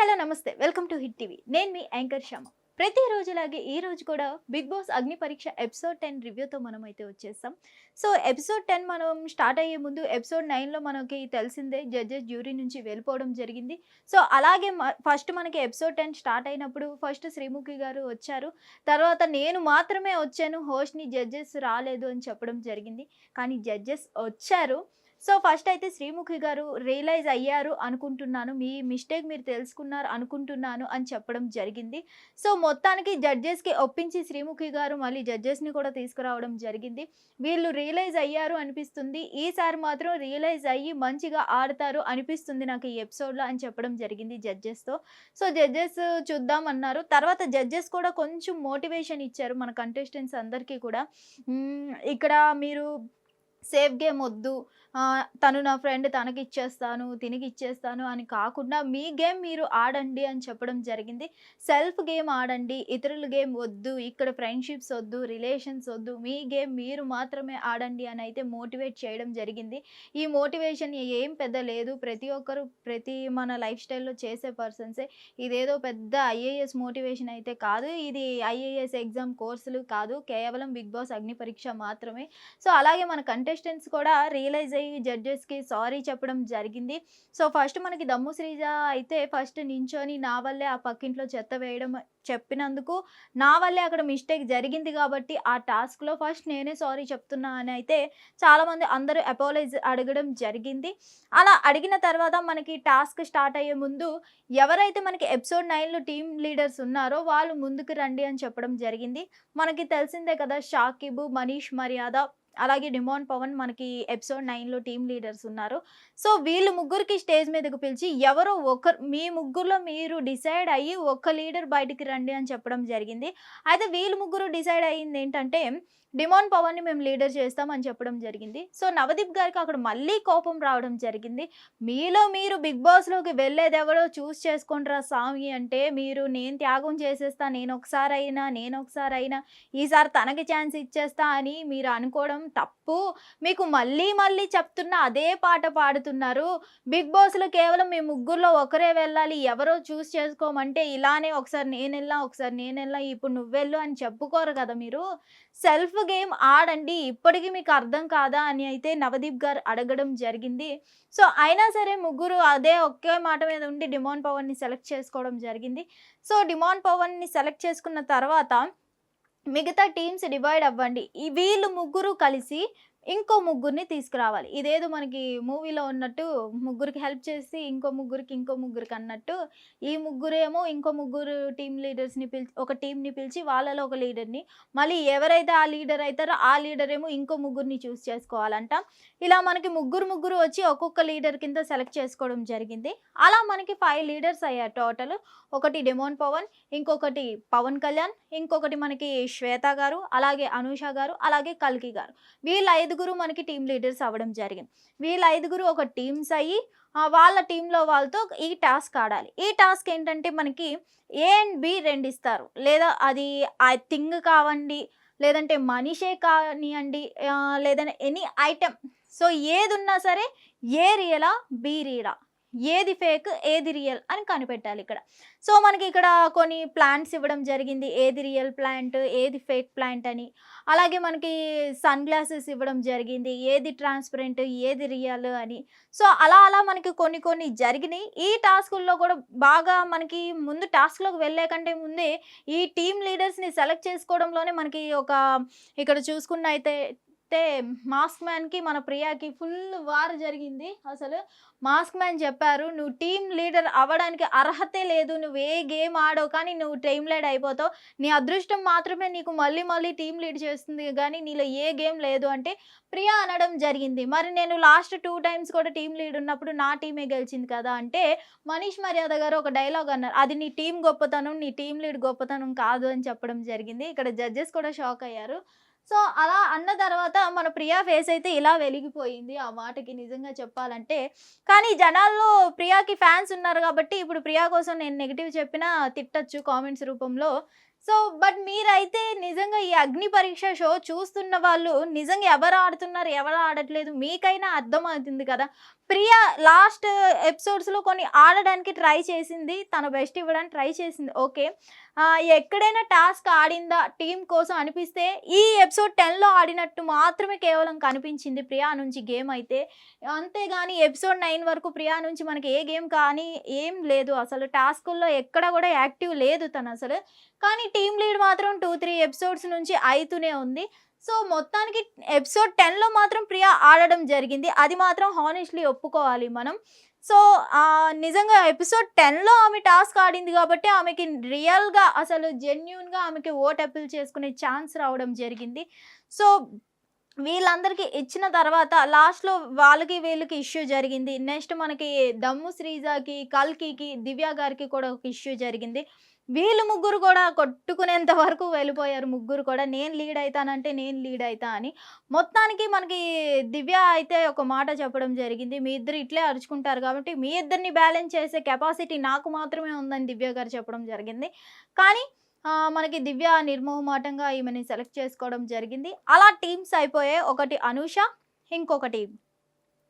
Hello namaste. Welcome to Hit TV. నేను మీ anchor Shyama. ప్రతిరోజులాగే ఈ రోజు కూడా బిగ్ బాస్ అగ్ని పరీక్ష ఎపిసోడ్ టెన్ రివ్యూతో మనం అయితే వచ్చేస్తాం. సో ఎపిసోడ్ టెన్ మనం స్టార్ట్ అయ్యే ముందు ఎపిసోడ్ నైన్లో మనకి తెలిసిందే జడ్జెస్ జ్యూరీ నుంచి వెళ్ళిపోవడం జరిగింది. సో అలాగే ఫస్ట్ మనకి ఎపిసోడ్ టెన్ స్టార్ట్ అయినప్పుడు ఫస్ట్ శ్రీముఖి గారు వచ్చారు. తర్వాత నేను మాత్రమే వచ్చాను హోస్ట్ని జడ్జెస్ రాలేదు అని చెప్పడం జరిగింది. కానీ జడ్జెస్ వచ్చారు. సో ఫస్ట్ అయితే శ్రీముఖి గారు రియలైజ్ అయ్యారు అనుకుంటున్నాను. మీ మిస్టేక్ మీరు తెలుసుకున్నారు అనుకుంటున్నాను అని చెప్పడం జరిగింది. సో మొత్తానికి జడ్జెస్కి ఒప్పించి శ్రీముఖి గారు మళ్ళీ జడ్జెస్ని కూడా తీసుకురావడం జరిగింది. వీళ్ళు రియలైజ్ అయ్యారు అనిపిస్తుంది. ఈసారి మాత్రం రియలైజ్ అయ్యి మంచిగా ఆడతారు అనిపిస్తుంది నాకు ఈ ఎపిసోడ్లో అని చెప్పడం జరిగింది జడ్జెస్తో. సో జడ్జెస్ చూద్దాం అన్నారు తర్వాత జడ్జెస్ కూడా కొంచెం మోటివేషన్ ఇచ్చారు మన కంటెస్టెంట్స్ అందరికీ కూడా. ఇక్కడ మీరు సేఫ్ గేమ్ వద్దు తను నా ఫ్రెండ్ తనకి ఇచ్చేస్తాను తినికి ఇచ్చేస్తాను అని కాకుండా మీ గేమ్ మీరు ఆడండి అని చెప్పడం జరిగింది. సెల్ఫ్ గేమ్ ఆడండి ఇతరుల గేమ్ వద్దు ఇక్కడ ఫ్రెండ్షిప్స్ వద్దు రిలేషన్స్ వద్దు మీ గేమ్ మీరు మాత్రమే ఆడండి అని అయితే మోటివేట్ చేయడం జరిగింది. ఈ మోటివేషన్ ఏం పెద్ద లేదు. ప్రతి ఒక్కరు ప్రతి మన లైఫ్ స్టైల్లో చేసే పర్సన్సే. ఇదేదో పెద్ద ఐఏఎస్ మోటివేషన్ అయితే కాదు. ఇది ఐఏఎస్ ఎగ్జామ్ కోర్సులు కాదు. కేవలం బిగ్ బాస్ అగ్ని పరీక్ష మాత్రమే. సో అలాగే మన కంటెస్టెంట్స్ కూడా రియలైజ్ అయ్యి జడ్జెస్కి సారీ చెప్పడం జరిగింది. సో ఫస్ట్ మనకి దమ్ము శ్రీజ అయితే ఫస్ట్ నించొని నా వల్లే ఆ పక్కింట్లో చెత్త వేయడం చెప్పినందుకు నా వల్లే అక్కడ మిస్టేక్ జరిగింది కాబట్టి ఆ టాస్క్లో ఫస్ట్ నేనే సారీ చెప్తున్నా అని అయితే చాలామంది అందరూ అపోలైజ్ అడగడం జరిగింది. అలా అడిగిన తర్వాత మనకి టాస్క్ స్టార్ట్ అయ్యే ముందు ఎవరైతే మనకి ఎపిసోడ్ నైన్లో టీమ్ లీడర్స్ ఉన్నారో వాళ్ళు ముందుకు రండి అని చెప్పడం జరిగింది. మనకి తెలిసిందే కదా షాకిబు మనీష్ మర్యాద అలాగే డిమాన్ పవన్ మనకి ఎపిసోడ్ నైన్లో టీమ్ లీడర్స్ ఉన్నారు. సో వీళ్ళు ముగ్గురికి స్టేజ్ మీదకు పిలిచి ఎవరో ఒకరు మీ ముగ్గురులో మీరు డిసైడ్ అయ్యి ఒక్క లీడర్ బయటికి రండి అని చెప్పడం జరిగింది. అయితే వీళ్ళు ముగ్గురు డిసైడ్ అయ్యింది ఏంటంటే డిమాండ్ పవర్ని మేము లీడర్ చేస్తామని చెప్పడం జరిగింది. సో నవదీప్ గారికి అక్కడ మళ్ళీ కోపం రావడం జరిగింది. మీలో మీరు బిగ్ బాస్లోకి వెళ్ళేది ఎవరో చూస్ చేసుకుంటారా స్వామి అంటే మీరు నేను త్యాగం చేసేస్తా నేను ఒకసారి అయినా నేను ఒకసారి అయినా ఈసారి తనకి ఛాన్స్ ఇచ్చేస్తా అని మీరు అనుకోవడం తప్పు. మీకు మళ్ళీ మళ్ళీ చెప్తున్న అదే పాట పాడుతున్నారు. బిగ్ బాస్లో కేవలం మీ ముగ్గురులో ఒకరే వెళ్ళాలి ఎవరో చూస్ చేసుకోమంటే ఇలానే ఒకసారి నేను వెళ్ళా ఒకసారి నేను వెళ్ళా ఇప్పుడు నువ్వెళ్ళు అని చెప్పుకోరు కదా మీరు. సెల్ఫ్ గేమ్ ఆడండి. ఇప్పటికీ మీకు అర్థం కాదా అని అయితే నవదీప్ గారు అడగడం జరిగింది. సో అయినా సరే ముగ్గురు అదే ఒకే మాట మీద ఉండి డిమాండ్ పవర్ని సెలెక్ట్ చేసుకోవడం జరిగింది. సో డిమాండ్ పవన్ని సెలెక్ట్ చేసుకున్న తర్వాత మిగతా టీమ్స్ డివైడ్ అవ్వండి. ఈ వీళ్ళు ముగ్గురు కలిసి ఇంకో ముగ్గురిని తీసుకురావాలి. ఇదేదో మనకి మూవీలో ఉన్నట్టు ముగ్గురికి హెల్ప్ చేసి ఇంకో ముగ్గురికి ఇంకో ముగ్గురికి అన్నట్టు ఈ ముగ్గురేమో ఇంకో ముగ్గురు టీమ్ లీడర్స్ని పిలిచి ఒక టీంని పిలిచి వాళ్ళలో ఒక లీడర్ని మళ్ళీ ఎవరైతే ఆ లీడర్ అవుతారో ఆ లీడర్ ఏమో ఇంకో ముగ్గురిని చూస్ చేసుకోవాలంట. ఇలా మనకి ముగ్గురు ముగ్గురు వచ్చి ఒక్కొక్క లీడర్ కింద సెలెక్ట్ చేసుకోవడం జరిగింది. అలా మనకి ఫైవ్ లీడర్స్ అయ్యారు టోటల్. ఒకటి డెమోన్ పవన్ ఇంకొకటి పవన్ కళ్యాణ్ ఇంకొకటి మనకి శ్వేత గారు అలాగే అనూష గారు అలాగే కల్కి గారు. వీళ్ళ ఐదుగురు మనకి టీం లీడర్స్ అవ్వడం జరిగింది. వీళ్ళ ఐదుగురు ఒక టీమ్స్ అయ్యి వాళ్ళ టీంలో వాళ్ళతో ఈ టాస్క్ ఆడాలి. ఈ టాస్క్ ఏంటంటే మనకి ఏ అండ్ బి రెండు ఇస్తారు. లేదా అది ఆ థింగ్ కావండి లేదంటే మనిషే కానివ్వండి లేదంటే ఎనీ ఐటెం సో ఏది ఉన్నా సరే ఏ రియలా బి రియలా ఏది ఫేక్ ఏది రియల్ అని కనిపెట్టాలి ఇక్కడ. సో మనకి ఇక్కడ కొన్ని ప్లాంట్స్ ఇవ్వడం జరిగింది. ఏది రియల్ ప్లాంట్ ఏది ఫేక్ ప్లాంట్ అని. అలాగే మనకి సన్ గ్లాసెస్ ఇవ్వడం జరిగింది. ఏది ట్రాన్స్పరెంట్ ఏది రియల్ అని. సో అలా అలా మనకి కొన్ని కొన్ని జరిగినాయి. ఈ టాస్కుల్లో కూడా బాగా మనకి ముందు టాస్క్లోకి వెళ్ళే కంటే ముందే ఈ టీమ్ లీడర్స్ని సెలెక్ట్ చేసుకోవడంలోనే మనకి ఒక ఇక్కడ చూసుకున్న చెప్తే మాస్క్ మ్యాన్కి మన ప్రియాకి ఫుల్ వార్ జరిగింది. అసలు మాస్క్ మ్యాన్ చెప్పారు నువ్వు టీమ్ లీడర్ అవ్వడానికి అర్హతే లేదు. నువ్వు ఏ గేమ్ ఆడవు కానీ నువ్వు టీమ్ లీడ్ అయిపోతావు. నీ అదృష్టం మాత్రమే నీకు మళ్ళీ మళ్ళీ టీమ్ లీడ్ చేస్తుంది కానీ నీలో ఏ గేమ్ లేదు. అంటే ప్రియా అనడం జరిగింది. మరి నేను లాస్ట్ టూ టైమ్స్ కూడా టీం లీడ్ ఉన్నప్పుడు నా టీమే గెలిచింది కదా అంటే మనీష్ మర్యాద గారు ఒక డైలాగ్ అన్నారు. అది నీ టీం గొప్పతనం నీ టీం లీడ్ గొప్పతనం కాదు అని చెప్పడం జరిగింది. ఇక్కడ జడ్జెస్ కూడా షాక్ అయ్యారు. సో అలా అన్న తర్వాత మన ప్రియా ఫేస్ అయితే ఇలా వెలిగిపోయింది. ఆ మాటకి నిజంగా చెప్పాలంటే కానీ జనాల్లో ప్రియాకి ఫ్యాన్స్ ఉన్నారు కాబట్టి ఇప్పుడు ప్రియా కోసం నేను నెగిటివ్ చెప్పినా తిట్టచ్చు కామెంట్స్ రూపంలో. సో బట్ మీరైతే నిజంగా ఈ అగ్ని పరీక్ష షో చూస్తున్న వాళ్ళు నిజంగా ఎవరు ఆడుతున్నారు ఎవరు ఆడట్లేదు మీకైనా అర్థమవుతుంది కదా. ప్రియా లాస్ట్ ఎపిసోడ్స్లో కొన్ని ఆడడానికి ట్రై చేసింది. తన బెస్ట్ ఇవ్వడానికి ట్రై చేసింది. ఓకే. ఎక్కడైనా టాస్క్ ఆడిందా? టీం కోసం అనిపిస్తే ఈ ఎపిసోడ్ టెన్లో ఆడినట్టు మాత్రమే కేవలం కనిపించింది ప్రియా నుంచి గేమ్ అయితే. అంతేగాని ఎపిసోడ్ నైన్ వరకు ప్రియా నుంచి మనకి ఏ గేమ్ కానీ ఏం లేదు. అసలు టాస్కుల్లో ఎక్కడ కూడా యాక్టివ్ లేదు తను అసలు. కానీ టీం లీడ్ మాత్రం టూ త్రీ ఎపిసోడ్స్ నుంచి అవుతూనే ఉంది. సో మొత్తానికి ఎపిసోడ్ టెన్లో మాత్రం ప్రియా ఆడడం జరిగింది. అది మాత్రం హానెస్ట్లీ ఒప్పుకోవాలి మనం. సో నిజంగా ఎపిసోడ్ టెన్లో ఆమె టాస్క్ ఆడింది కాబట్టి ఆమెకి రియల్గా అసలు జెన్యున్గా ఆమెకి ఓట్ అప్పీల్ చేసుకునే ఛాన్స్ రావడం జరిగింది. సో వీళ్ళందరికీ ఇచ్చిన తర్వాత లాస్ట్లో వాళ్ళకి వీళ్ళకి ఇష్యూ జరిగింది. నెక్స్ట్ మనకి దమ్ము శ్రీజాకి కల్కికి దివ్య గారికి కూడా ఒక ఇష్యూ జరిగింది. వీళ్ళు ముగ్గురు కూడా కొట్టుకునేంత వరకు వెళ్ళిపోయారు. ముగ్గురు కూడా నేను లీడ్ అవుతానంటే నేను లీడ్ అవుతా అని. మొత్తానికి మనకి దివ్య అయితే ఒక మాట చెప్పడం జరిగింది. మీ ఇద్దరు ఇట్లే అరుచుకుంటారు కాబట్టి మీ ఇద్దరిని బ్యాలెన్స్ చేసే కెపాసిటీ నాకు మాత్రమే ఉందని దివ్య గారు చెప్పడం జరిగింది. కానీ మనకి దివ్య నిర్మోహమాటంగా ఈమెని సెలెక్ట్ చేసుకోవడం జరిగింది. అలా టీమ్స్ అయిపోయాయి ఒకటి అనూష ఇంకొకటి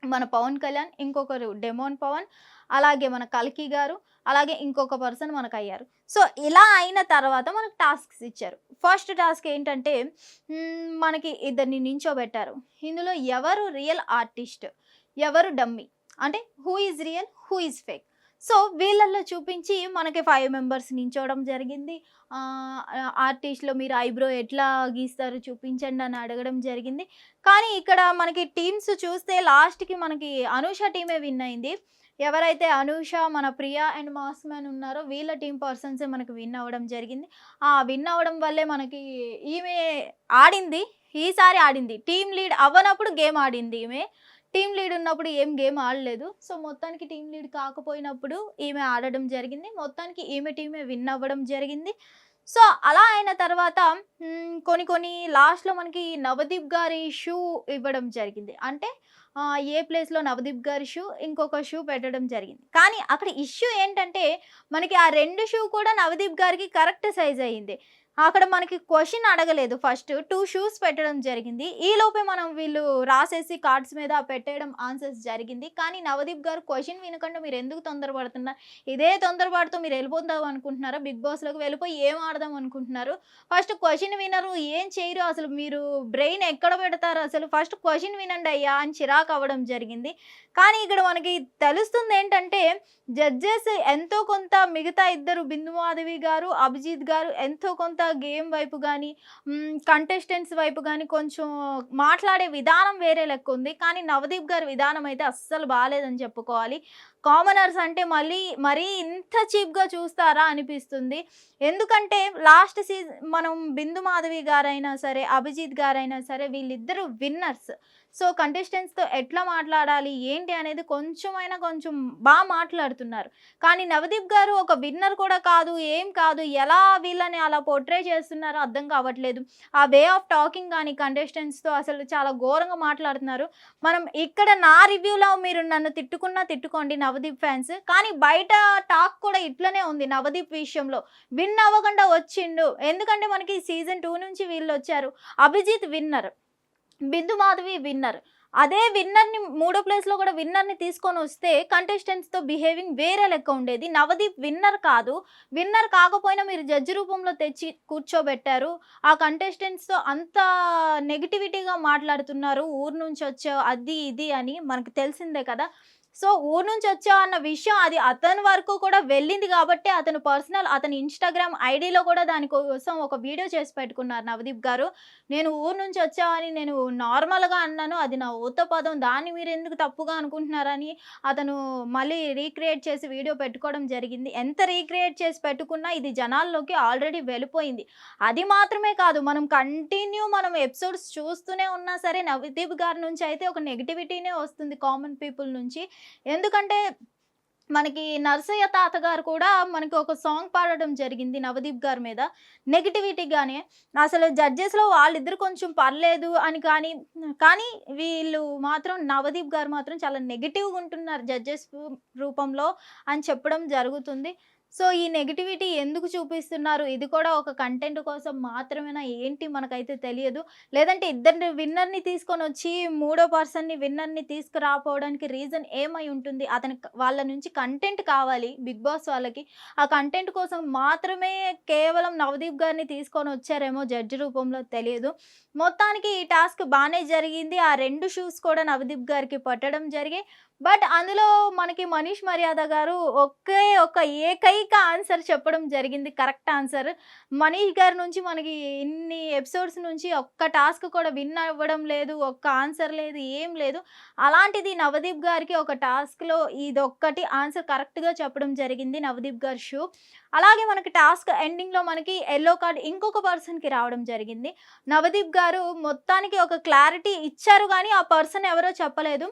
మన పవన్ కళ్యాణ్ ఇంకొకరు డెమోన్ పవన్ అలాగే మన కల్కి గారు అలాగే ఇంకొక పర్సన్ మనకు అయ్యారు సో ఇలా అయిన తర్వాత మనకు టాస్క్స్ ఇచ్చారు. ఫస్ట్ టాస్క్ ఏంటంటే మనకి ఇద్దరిని నించోబెట్టారు. ఇందులో ఎవరు రియల్ ఆర్టిస్ట్? ఎవరు డమ్మీ? అంటే who is real who is fake so వీళ్ళల్లో చూపించి మనకి ఫైవ్ మెంబర్స్ నించోవడం జరిగింది. ఆర్టిస్ట్లో మీరు ఐబ్రో ఎట్లా గీస్తారు చూపించండి అని అడగడం జరిగింది. కానీ ఇక్కడ మనకి టీమ్స్ చూస్తే లాస్ట్కి మనకి అనూష టీమే విన్ అయింది. ఎవరైతే అనూష మన ప్రియా అండ్ మాస్ మ్యాన్ ఉన్నారో వీళ్ళ టీం పర్సన్సే మనకు విన్ అవ్వడం జరిగింది. ఆ విన్ అవ్వడం వల్లే మనకి ఈమె ఆడింది. ఈసారి ఆడింది. టీం లీడ్ అవ్వనప్పుడు గేమ్ ఆడింది ఈమె. టీం లీడ్ ఉన్నప్పుడు ఏం గేమ్ ఆడలేదు. సో మొత్తానికి టీం లీడ్ కాకపోయినప్పుడు ఈమె ఆడడం జరిగింది. మొత్తానికి ఈమె టీమే విన్ అవ్వడం జరిగింది. సో అలా అయిన తర్వాత కొన్ని కొన్ని లాస్ట్లో మనకి నవదీప్ గారి షూ ఇవ్వడం జరిగింది. అంటే ఏ ప్లేస్లో నవదీప్ గారి షూ ఇంకొక షూ పెట్టడం జరిగింది. కానీ అక్కడ ఇష్యూ ఏంటంటే మనకి ఆ రెండు షూ కూడా నవదీప్ గారికి కరెక్ట్ సైజ్ అయ్యింది. అక్కడ మనకి క్వశ్చన్ అడగలేదు. ఫస్ట్ టూ షూస్ పెట్టడం జరిగింది. ఈ లోపే మనం వీళ్ళు రాసేసి కార్డ్స్ మీద పెట్టేయడం ఆన్సర్స్ జరిగింది. కానీ నవదీప్ గారు క్వశ్చన్ వినకుండా మీరు ఎందుకు తొందరపడుతున్నారు? ఇదే తొందరపడుతూ మీరు వెళ్ళిపోతాం అనుకుంటున్నారా? బిగ్ బాస్లోకి వెళ్ళిపోయి ఏం ఆడదాం అనుకుంటున్నారు? ఫస్ట్ క్వశ్చన్ వినరు. ఏం చేయరు? అసలు మీరు బ్రెయిన్ ఎక్కడ పెడతారు? అసలు ఫస్ట్ క్వశ్చన్ వినండి అయ్యా అని చిరాకు అవ్వడం జరిగింది. కానీ ఇక్కడ మనకి తెలుస్తుంది ఏంటంటే జడ్జెస్ ఎంతో కొంత మిగతా ఇద్దరు బిందు మాధవి గారు అభిజిత్ గారు ఎంతో కొంత గేమ్ వైపు కానీ కంటెస్టెంట్స్ వైపు కానీ కొంచెం మాట్లాడే విధానం వేరే లెక్క ఉంది. కానీ నవదీప్ గారి విధానం అయితే అస్సలు బాగాలేదని చెప్పుకోవాలి. కామనర్స్ అంటే మళ్ళీ మరీ ఇంత చీప్గా చూస్తారా అనిపిస్తుంది. ఎందుకంటే లాస్ట్ సీజన్ మనం బిందు మాధవి గారైనా సరే అభిజిత్ గారైనా సరే వీళ్ళిద్దరూ విన్నర్స్ సో కంటెస్టెంట్స్తో ఎట్లా మాట్లాడాలి? ఏంటి అనేది కొంచెమైనా కొంచెం బాగా మాట్లాడుతున్నారు. కానీ నవదీప్ గారు ఒక విన్నర్ కూడా కాదు ఏం కాదు ఎలా వీళ్ళని అలా పోర్ట్రే చేస్తున్నారో అర్థం కావట్లేదు. ఆ వే ఆఫ్ టాకింగ్ కానీ కంటెస్టెంట్స్తో అసలు చాలా ఘోరంగా మాట్లాడుతున్నారు. మనం ఇక్కడ నా రివ్యూలో మీరు నన్ను తిట్టుకున్నా తిట్టుకోండి నవదీప్ ఫ్యాన్స్. కానీ బయట టాక్ కూడా ఇట్లనే ఉంది నవదీప్ విషయంలో. విన్ అవ్వకుండా వచ్చిండు. ఎందుకంటే మనకి సీజన్ టూ నుంచి వీళ్ళు వచ్చారు. అభిజిత్ విన్నర్. బిందు మాధవి విన్నర్. అదే విన్నర్ని మూడో ప్లేస్లో కూడా విన్నర్ని తీసుకొని వస్తే కంటెస్టెంట్స్తో బిహేవింగ్ వేరే లెక్క ఉండేది. నవదీప్ విన్నర్ కాదు. విన్నర్ కాకపోయినా మీరు జడ్జి రూపంలో తెచ్చి కూర్చోబెట్టారు. ఆ కంటెస్టెంట్స్తో అంత నెగిటివిటీగా మాట్లాడుతున్నారు. ఊరు నుంచి వచ్చే అది ఇది అని మనకు తెలిసిందే కదా. సో ఊరు నుంచి వచ్చావు అన్న విషయం అది అతని వరకు కూడా వెళ్ళింది కాబట్టి అతను పర్సనల్ అతని ఇన్స్టాగ్రామ్ ఐడిలో కూడా దానికోసం ఒక వీడియో చేసి పెట్టుకున్నారు నవదీప్ గారు. నేను ఊరు నుంచి వచ్చావని నేను నార్మల్గా అన్నాను అది నా ఊత పదం దాన్ని మీరు ఎందుకు తప్పుగా అనుకుంటున్నారని అతను మళ్ళీ రీక్రియేట్ చేసి వీడియో పెట్టుకోవడం జరిగింది. ఎంత రీక్రియేట్ చేసి పెట్టుకున్నా ఇది జనాల్లోకి ఆల్రెడీ వెళ్ళిపోయింది. అది మాత్రమే కాదు మనం కంటిన్యూ మనం ఎపిసోడ్స్ చూస్తూనే ఉన్నా సరే నవదీప్ గారి నుంచి అయితే ఒక నెగిటివిటీనే వస్తుంది కామన్ పీపుల్ నుంచి. ఎందుకంటే మనకి నరసయ్య తాతగారు కూడా మనకి ఒక సాంగ్ పాడడం జరిగింది నవదీప్ గారి మీద. నెగిటివిటీగానే అసలు జడ్జెస్లో వాళ్ళిద్దరు కొంచెం పర్లేదు అని కానీ కానీ వీళ్ళు మాత్రం నవదీప్ గారు మాత్రం చాలా నెగిటివ్గా ఉంటున్నారు జడ్జెస్ రూపంలో అని చెప్పడం జరుగుతుంది. సో ఈ నెగిటివిటీ ఎందుకు చూపిస్తున్నారు? ఇది కూడా ఒక కంటెంట్ కోసం మాత్రమేనా? ఏంటి మనకైతే తెలియదు. లేదంటే ఇద్దరిని విన్నర్ని తీసుకొని వచ్చి మూడో పర్సన్ని విన్నర్ని తీసుకురాపోవడానికి రీజన్ ఏమై ఉంటుంది? అతని వాళ్ళ నుంచి కంటెంట్ కావాలి బిగ్ బాస్ వాళ్ళకి. ఆ కంటెంట్ కోసం మాత్రమే కేవలం నవదీప్ గారిని తీసుకొని వచ్చారేమో జడ్జి రూపంలో తెలియదు. మొత్తానికి ఈ టాస్క్ బాగానే జరిగింది. ఆ రెండు షూస్ కూడా నవదీప్ గారికి పట్టడం జరిగాయి బట్ అందులో మనకి మనీష్ మర్యాద గారు ఒకే ఒక ఏకైక ఆన్సర్ చెప్పడం జరిగింది. Correct answer. మనీష్ గారి నుంచి మనకి ఇన్ని ఎపిసోడ్స్ నుంచి ఒక్క టాస్క్ కూడా విన్ అవ్వడం లేదు. ఒక్క ఆన్సర్ లేదు. ఏం లేదు. అలాంటిది నవదీప్ గారికి ఒక టాస్క్లో ఇదొక్కటి ఆన్సర్ కరెక్ట్గా చెప్పడం జరిగింది నవదీప్ గారి షో. అలాగే మనకి టాస్క్ ఎండింగ్లో మనకి ఎల్లో కార్డ్ ఇంకొక పర్సన్కి రావడం జరిగింది. నవదీప్ గారు మొత్తానికి ఒక క్లారిటీ ఇచ్చారు కానీ ఆ పర్సన్ ఎవరో చెప్పలేదు.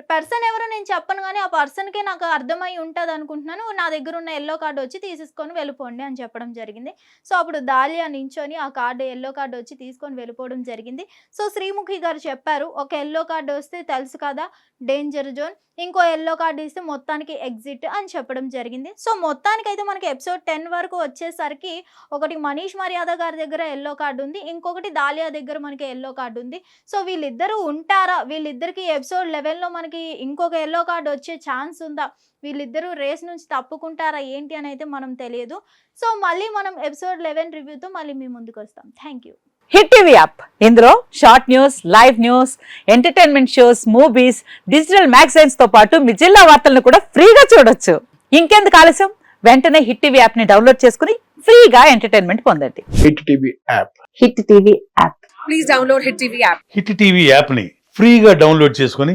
పర్సన్ ఎవరో నేను చెప్పను కానీ ఆ పర్సన్కే నాకు అర్థమై ఉంటుంది అనుకుంటున్నాను. నా దగ్గర ఉన్న ఎల్లో కార్డు వచ్చి తీసేసుకొని వెళ్ళిపోండి అని చెప్పడం జరిగింది. సో అప్పుడు దాలియా నించొని ఆ కార్డు ఎల్లో కార్డు వచ్చి తీసుకొని వెళ్ళిపోవడం జరిగింది. సో శ్రీముఖి గారు చెప్పారు ఒక ఎల్లో కార్డు వస్తే తెలుసు కదా డేంజర్ జోన్ ఇంకో ఎల్లో కార్డు ఇస్తే మొత్తానికి ఎగ్జిట్ అని చెప్పడం జరిగింది. సో మొత్తానికి అయితే మనకి ఎపిసోడ్ టెన్ వరకు వచ్చేసరికి ఒకటి మనీష్ మర్యాద గారి దగ్గర ఎల్లో కార్డు ఉంది. ఇంకొకటి దాలియా దగ్గర మనకి ఎల్లో కార్డు ఉంది. సో వీళ్ళిద్దరూ ఉంటారా? వీళ్ళిద్దరికి ఎపిసోడ్ లెవెన్లో మన మనకి ఇంకొక ఎల్లో కార్డు వచ్చే ఛాన్స్ ఉందా? వీళ్ళిద్దరూ రేస్ నుంచి తప్పుకుంటారా? ఏంటి అని అయితే మనం తెలియదు. సో మళ్ళీ మనం ఎపిసోడ్ లెవెన్ రివ్యూతో మళ్ళీ మీ ముందుకు వస్తాం. Thank you hit TV app ఇందులో short news live news entertainment shows movies digital మ్యాగజైన్స్తో పాటు మీ జిల్లా వార్తలను కూడా ఫ్రీగా చూడొచ్చు. ఇంకెందుకు ఆలస్యం? వెంటనే హిట్ టీవీ యాప్ని డౌన్లోడ్ చేసుకుని ఫ్రీగా ఎంటర్టైన్మెంట్ పొందండి. Hit TV app hit TV app please download Hit TV app. Hit TV యాప్ని ఫ్రీగా డౌన్లోడ్ చేసుకొని